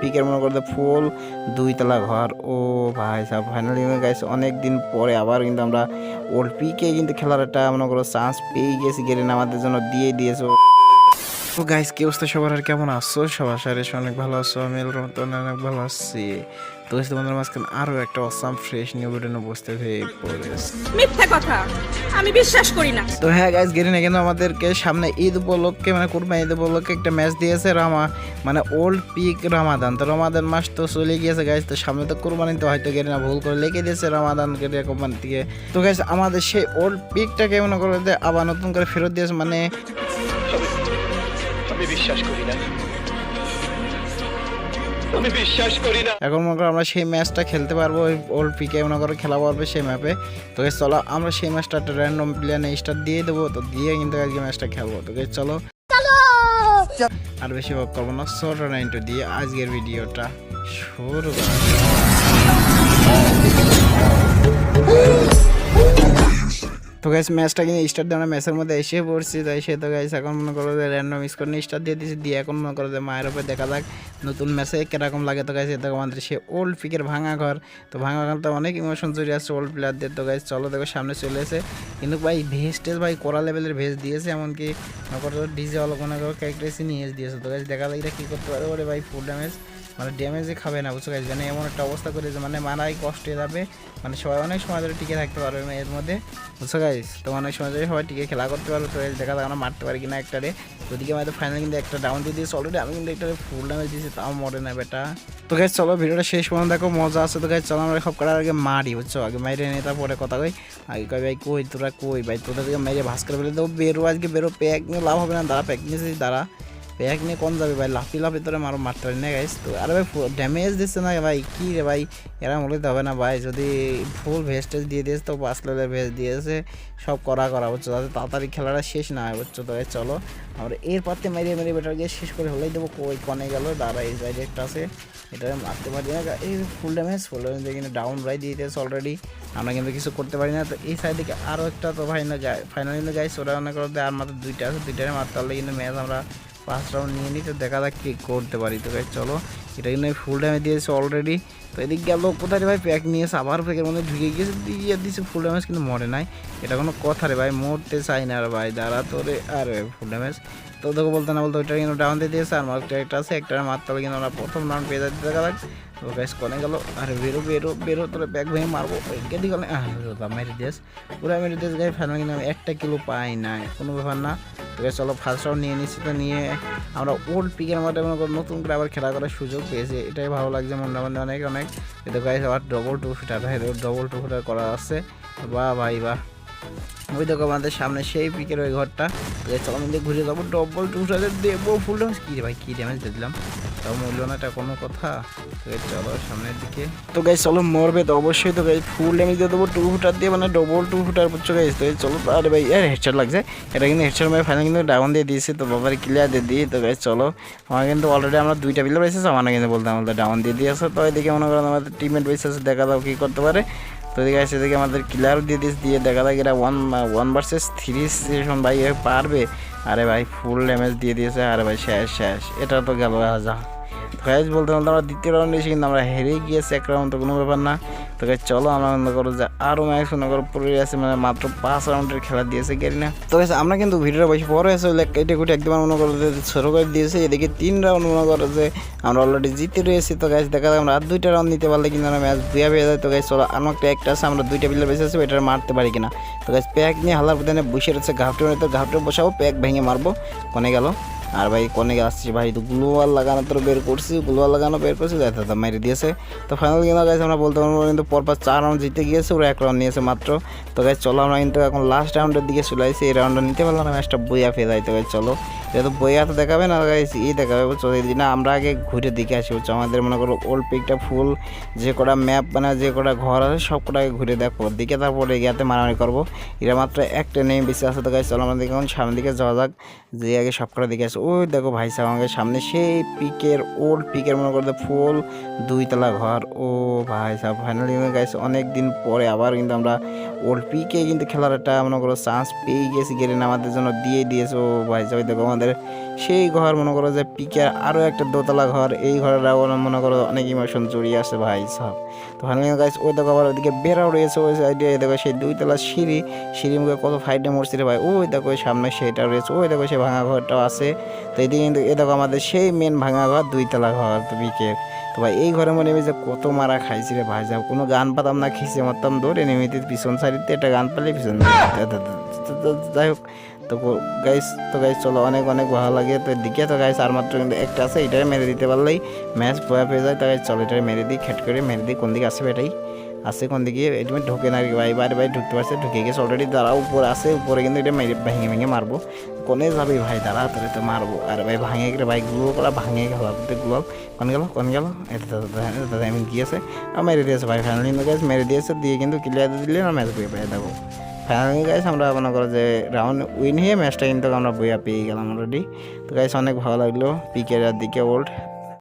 পিকের মনে করতে ফুল দুইতলা ঘর। ও ভাই সাহেব ফাইনালি গাইস অনেক দিন পরে আবার কিন্তু আমরা ওল্ড পিকে কিন্তু খেলার একটা মনে করো চান্স পেয়ে গেছি। গেলেন আমাদের জন্য দিয়ে দিয়েছে। তো গাইস কি অবস্থা? সবার আর কেমন আছো? সবার সাথে অনেক ভালো আছো। আমি এলর মতন অনেক ভালো আছি। তো গাইস তোমাদের মাঝখানে আরও একটা অসাম ফ্রেশ নিউ ভিডিও নিয়ে বসতে হয়ে মিথ্যা কথা। আমি বিশ্বাস করি না। তো হ্যাঁ গাইস গেরিনা কিন্তু আমাদেরকে সামনে ঈদ উপলক্ষে মানে কুরবানি ঈদ উপলক্ষে একটা ম্যাচ দিয়েছে রামা মানে ওল্ড পিক রামাদান তো রমাদান মাস তো চলে গিয়েছে গাইস তো সামনে তো কুরবানি তো হয়তো গেরিনা ভুল করে লিখে দিয়েছে রামাদান গেরিনা কোম্পানি থেকে তো গাইস আমাদের সেই ওল্ড পিকটাকে মনে করে আবার নতুন করে ফেরত দিয়েছে মানে আমি বিশ্বাস করি না। আমি বিশ্বাস করি না। এখন মনে করো আমরা সেই ম্যাচটা খেলতে পারব ওই ওল্ড পিকে মনে করো খেলা পারবে সেই ম্যাপে তো চলো আমরা সেই ম্যাচটা একটা র্যান্ডম প্লেয়ারে স্টার্ট দিয়ে দেবো তো দিয়ে কিন্তু আজকে ম্যাচটা খেলব। তো চলো। আর বেশি ভাগ করব না ছোট নাইনটু দিয়ে আজকের ভিডিওটা শুরু করা। যাক। তো গাইস ম্যাচটা কিন্তু স্টার্ট দেওয়া ম্যাচের মধ্যে এসে পড়ছি। তাই সে তো গাইস এখন মনে করো যে র্যান্ডম স্কোর নিয়ে স্টার্ট দিয়ে দিয়েছি। দিয়ে এখন মনে করো যে মায়ের উপরে দেখা যাক নতুন ম্যাচে কীরকম লাগে। তো গাইস এটা আমাদের সে ওল্ড পিকের ভাঙা ঘর। তো ভাঙা ঘর তো অনেক ইমোশন জড়িয়ে আছে ওল্ড প্লেয়ারদের তো গাইস চলো দেখো সামনে চলে এসে। কিন্তু ভাই টেস্ট ভাই কড়া লেভেলের ভেজ দিয়েছে। এমনকি মনে করো ডিজে অল মনে করো ক্যারেক্টারেসি নিয়ে দিয়েছে। তো গাইস দেখা যায় এটা কী করতে পারে। ওরে ভাই ফুল ড্যামেজ মানে ড্যামেজে খাবে না, বুঝছ গাইস মানে এমন একটা অবস্থা করে যে মানে মারাই কষ্ট যাবে। মানে সবাই অনেক সময় ধরে টিকে থাকতে পারবে এর মধ্যে, বুঝছ গাইস তো অনেক সময় ধরে সবাই টিকে খেলা করতে পারবে, তো দেখা যাক আমরা মারতে পারি কিনা একটারে যদিকে আমাদের ফাইনাল কিন্তু একটা ডাউন দিয়ে দিয়েছে অলরেডি আমি কিন্তু একটা ফুল ড্যামেজ দিয়েছি, তাও মরে না বেটা। তো গাইস চলো ভিডিওটা শেষ পর্যন্ত দেখো, মজা আছে তো গাইস চলো আমরা সব করার আগে মারি, বুঝছ? আগে মাইরে নিয়ে তারপরে কথা কই। আগে কই ভাই, কই তোরা কই? ভাই, তোদেরকে মেরে ভাস করে ফেলে দেবো, বেরো আজকে, বেরো প্যাক নিয়ে লাভ হবে না, দাঁড়া প্যাক নিয়েছিস দাঁড়া। প্যাক নিয়ে কম যাবে ভাই, লাফি লাফি ধরে মারো, মারতে পারি না গাইস তো আরে ভাই ড্যামেজ দিচ্ছে না ভাই, কি রে ভাই? এরা মনে হবে না ভাই, যদি ফুল ভেস্টেজ দিয়ে দিয়েছে তো পাঁচ লেভেলের ভেস্ট দিয়েছে, সব করা করা, বুঝছ? যাতে তাড়াতাড়ি খেলাটা শেষ না হয়, বুঝছ? তো চলো। আমরা এর পাতে মেরে মেরে বেটার গিয়ে শেষ করে হলেই দেবো, কই কনে গেল? দাঁড়া, এই সাইডে একটা আছে, এটা মারতে পারি না এই ফুল ড্যামেজ ফুল ড্যামেজ দিয়ে কিন্তু ডাউন রাই দিয়ে দিয়েছে অলরেডি আমরা কিন্তু কিছু করতে পারি না, তো এই সাইড থেকে আরও একটা তো ভাই না ফাইনালি গাইস ওরা মনে করো আর মাত্র দুইটা আছে, দুইটারে মারতে পারলে কিন্তু ম্যাচ আমরা পাঁচ রাউন্ড নিয়ে নিই তো দেখা যাক কি করতে পারি। তো ভাই চলো, এটা কিন্তু ফুল ড্যামেজ দিয়েছি অলরেডি তো এদিক গেল কোথায় রে ভাই? প্যাক নিয়েছে আবার প্যাকের মধ্যে ঢুকে গিয়েছে। দিয়ে দিয়েছে ফুল ড্যামেজ কিন্তু মরে নাই। এটা কোনো কথা রে ভাই, মরতে চাই না আর ভাই, দাঁড়া তোরে। আরে ফুল ড্যামেজ তো দেখো বলতে না বলতে ওইটা কিন্তু ডাউন দিয়ে দিয়েছে আর মার্কটা একটা আছে একটা মারতে হবে কিন্তু আমরা প্রথম রাউন্ড পেয়ে যাচ্ছি দেখা যাক। তো গাইস কনে গেল আরে বেরো বেরো বেরো তোরে ব্যাগ ভেঙে মারবো কেদি গেলে মেরে দিয়েস পুরো মেরে দিয়েস গাই ফাইনাল কিন্তু আমি একটা কিলো পাই নাই কোনো ব্যাপার না। তো guys, চলো ফার্স্ট রাউন্ড নিয়ে নিচ্ছি তো নিয়ে আমরা ওল্ড পিকের মধ্যে মনে করো নতুন করে আবার খেলা করার সুযোগ পেয়েছি এটাই ভালো লাগছে মনটা মধ্যে অনেক অনেক। কিন্তু গাইস আবার double two footer double two footer করা আছে। বাহ ভাই বাহ। ওই দেখো আমাদের সামনে সেই পিকের ওই ঘরটা। চলো আমাদের ঘুরে যাব ডবল টু ফিটারে দেবো ফুল ড্যামেজ ভাই, কী ড্যামেজ দিলাম? তাও মরলো না, এটা কোনো কথা। চলো সামনের দিকে। তো গাইস চলো মরবে তো অবশ্যই তো গাইস ফুল ড্যামেজ দিয়ে দেবো টু ফুটার দিয়ে মানে ডবল টু ফুটার বুঝছ গাইস তো চলো, আরে ভাই আরে হেডশট লাগছে। এটা কিন্তু হেডশট মেরে ফাইনাল কিন্তু ডাউন দিয়ে দিয়েছে, তো বাবার ক্লিয়ার দিয়ে দিই। তো গাইস চলো। আমার কিন্তু অলরেডি আমরা দুইটা বিলে পেয়েছি আমার কিন্তু বলতে আমাদের ডাউন দিয়ে দিয়েছে। তো এদিকে মনে করেন আমাদের টিমমেট বেসে দেখা দাও কী করতে পারে। তো এদিকে আসে এদিকে আমাদের ক্লিয়ার দিয়ে দিস দিয়ে দেখা যায় এরা one one versus three session ভাই পারবে। আরে ভাই ফুল ড্যামেজ দিয়ে দিয়েছে, আরে ভাই শেষ শেষ। এটা তো গেল যা গাইজ বলতে বলতে আমরা দ্বিতীয় রাউন্ড এসে কিন্তু আমরা হেরে গিয়েছি এক রাউন্ড তো কোনো ব্যাপার না। তো গাইজ চলো, আমরা মনে করো যে আরও ম্যাচ মনে করো পড়ে আছে মানে মাত্র পাঁচ রাউন্ডের খেলা দিয়েছে না তো গাইজ আমরা কিন্তু ভিডিওটা বেশি বড় হয়েছে কেটে কুটে একদম মনে করো যে ছোটো করে দিয়েছে। এদিকে তিন রাউন্ড মনে করো যে আমরা অলরেডি জিতে রয়েছি। তো গাইজ দেখা যায় আমরা আর দুইটা রাউন্ড নিতে পারলে কিন্তু আমরা ম্যাচ বুয়া পেয়ে যায় তো গাইজ চলো, আমার একটা একটা আছে, আমরা দুইটা বিলের বেঁচে আছে এটা মারতে পারি কিনা। তো গাইজ প্যাক নিয়ে হালার প্রধানে বসে রয়েছে, ঘাপটে তো ঘাপটে বসাবো প্যাক ভেঙে মারবো। কোনে গেল। আর ভাই কোনে আসছি ভাই? তো গ্লোয়াল লাগানো তো বের করছি, গ্লোয়াল লাগানো বের করছি যাতে তো মেরে দিয়েছে। তো ফাইনাল কিন্তু গাইছে আমরা বলতে পারব কিন্তু পরপর চার রাউন্ড জিতে গিয়েছে, ওরা এক রাউন্ড নিয়েছে মাত্র। তো গাইজ চলো আমরা কিন্তু এখন লাস্ট রাউন্ডের দিকে চলে আসছি এই রাউন্ডটা নিতে পারলাম না ম্যাচটা বইয়া ফেলে যাই তো চলো। এটা তো বইয়া তো দেখাবে না গাইজ ই দেখাবে, বুঝছ? এই দিনে আমরা আগে ঘুরে দিকে আসি, বুঝছ? আমাদের মনে করো ওল্ড পিকটা ফুল যে কটা ম্যাপ মানে যে কটা ঘর আছে, সব কটাকে ঘুরে দেখো। দিকে তারপরে ইয়াতে মারামারি করব। এরা মাত্র একটা নেই বেশি আছে তো গাইজ চলো আমাদের এখন সামনের দিকে যাওয়া যাক। যে আগে সব কটা দিকে আসে। ওই দেখো ভাই সাহেব আমাকে সামনে সেই পিকের ওল্ড পিকের মনে করতে ফুল দুইতলা ঘর। ও ভাই সাহেব ফাইনালি গাইছে অনেক দিন পরে আবার কিন্তু আমরা ওল্ড পিকে কিন্তু খেলার একটা, মনে করো চান্স পেয়ে গেছি গেলেন আমাদের জন্য দিয়ে দিয়েছে। ও ভাই সাহেব দেখো, আমাদের সেই ঘর, মনে করো যে পিকের আরও একটা দোতলা ঘর, এই ঘরেরাও মনে করো অনেক ইমোশন জড়িয়ে আছে ভাই, সব। তো ফাইনালি গাইস ওই দেখো আবার ওইদিকে বেড়াও রয়েছে, ওই সাইডে দেখো সেই দুইতলা সিঁড়ি সিঁড়ি মুখে কত ফাইটে মরছে রে ভাই। ওই দেখো সামনে সেটা রয়েছে, ওই দেখো সেই ভাঙা ঘরটাও আছে। তো এদিকে কিন্তু, এ দেখো আমাদের সেই মেন ভাঙা ঘর, দুইতলা ঘর, তো পিকের তো ভাই, এই ঘরে মনে যে কত মারা খাইছি রে ভাই যা কোনো গান পাতাম না খিসে মারতাম, দৌড়ে নেমেতে পিছন সাইডে একটা গান পেলে পিছন যাই হোক। তো গাইস তো গাইস চলো, অনেক অনেক ভালো লাগে। তো দিকে তো গাইস আর মাত্র কিন্তু একটা আছে এটাই মেরে দিতে পারলেই ম্যাচ ভয়া পেয়ে যায়। তো গাইস চলো এটাই মেরে দিই, খেট করে মেরে দিই। কোন দিকে আসবে এটাই আছে কোন দিকে? এটা ঢোকে না ভাই বাইরে বাইরে ঢুকতে পারছে ঢুকে গেছে অলরেডি দাঁড়া উপরে আছে উপরে কিন্তু এটা মেরে ভেঙে ভেঙে মারবো কোনে যাবে ভাই, দাঁড়া তাহলে তো মারবো আর ভাই, ভাঙে গেলে ভাই গুলো করা ভাঙে গেলগুলো কোন গেল কোন গেল? এটা দাদা এমন গিয়েছে আর মেরে দিয়েছে ভাই ফাইনালি গাইস মেরে দিয়েছে দিয়ে কিন্তু ক্লিয়ার দিলে না ম্যাচ বয়ে পেয়ে দেবো ফাইনালি গাইস আমরা মনে করো যে রাউন্ড উইন হয়ে ম্যাচটা কিন্তু আমরা বইয়া পেয়ে গেলাম অলরেডি তো গাইস অনেক ভালো লাগল পিকের দিকে ওল্ড